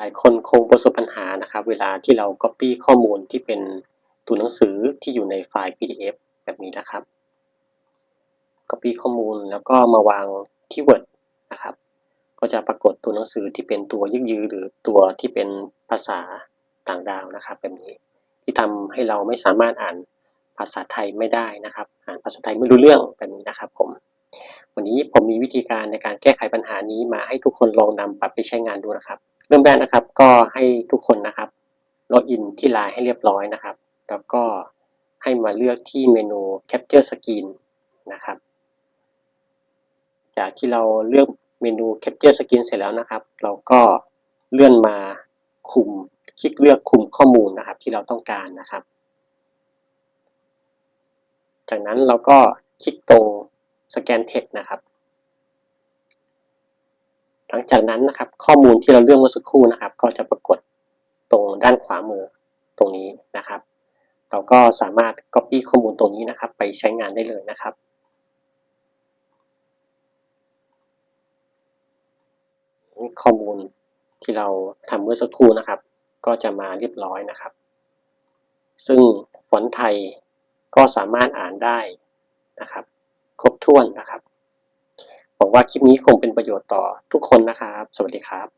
หลายคนคงประสบปัญหานะครับ เวลาที่เรา Copy ข้อมูลที่เป็นตัวหนังสือที่อยู่ในไฟล์ PDF แบบนี้นะครับ Copy ข้อมูลแล้วก็มาวางที่ Word นะครับ ก็จะปรากฏตัวหนังสือที่เป็นตัวยืดยือหรือตัวที่เป็นภาษาต่างดาวนะครับ แบบนี้ที่ทำให้เราไม่สามารถอ่านภาษาไทยไม่ได้นะครับ อ่านภาษาไทยไม่รู้เรื่องแบบนี้นะครับผม วันนี้ผมมีวิธีการในการแก้ไขปัญหานี้มาให้ทุกคนลองนำปรับไปใช้งานดูนะครับ เริ่มแรกนะครับ ก็ให้ทุกคนนะครับล็อกอินที่ไลน์ให้เรียบร้อยนะครับ แล้วก็ให้มาเลือกที่เมนู Capture Screen นะครับ จากที่เราเลือกเมนู Capture Screen เสร็จแล้วนะครับ เราก็เลื่อนมาคุม คลิกเลือกคุมข้อมูลนะครับ ที่เราต้องการนะครับ จากนั้นเราก็คลิกตรงสแกน Text นะครับ หลังจากนั้นนะครับ ข้อมูลที่เราเลือกเมื่อสักครู่นะครับ ก็จะปรากฏตรงด้านขวามือตรงนี้นะครับ เราก็สามารถ Copy ข้อมูลตรงนี้นะครับ ไปใช้งานได้เลยนะครับข้อมูลที่เราทำเมื่อสักครู่นะครับ ก็จะมาเรียบร้อยนะครับ ซึ่งฟอนต์ไทยก็สามารถอ่านได้นะครับ ครบถ้วนนะครับ หวังว่าคลิปนี้คงเป็นประโยชน์ต่อทุกคนนะครับ สวัสดีครับ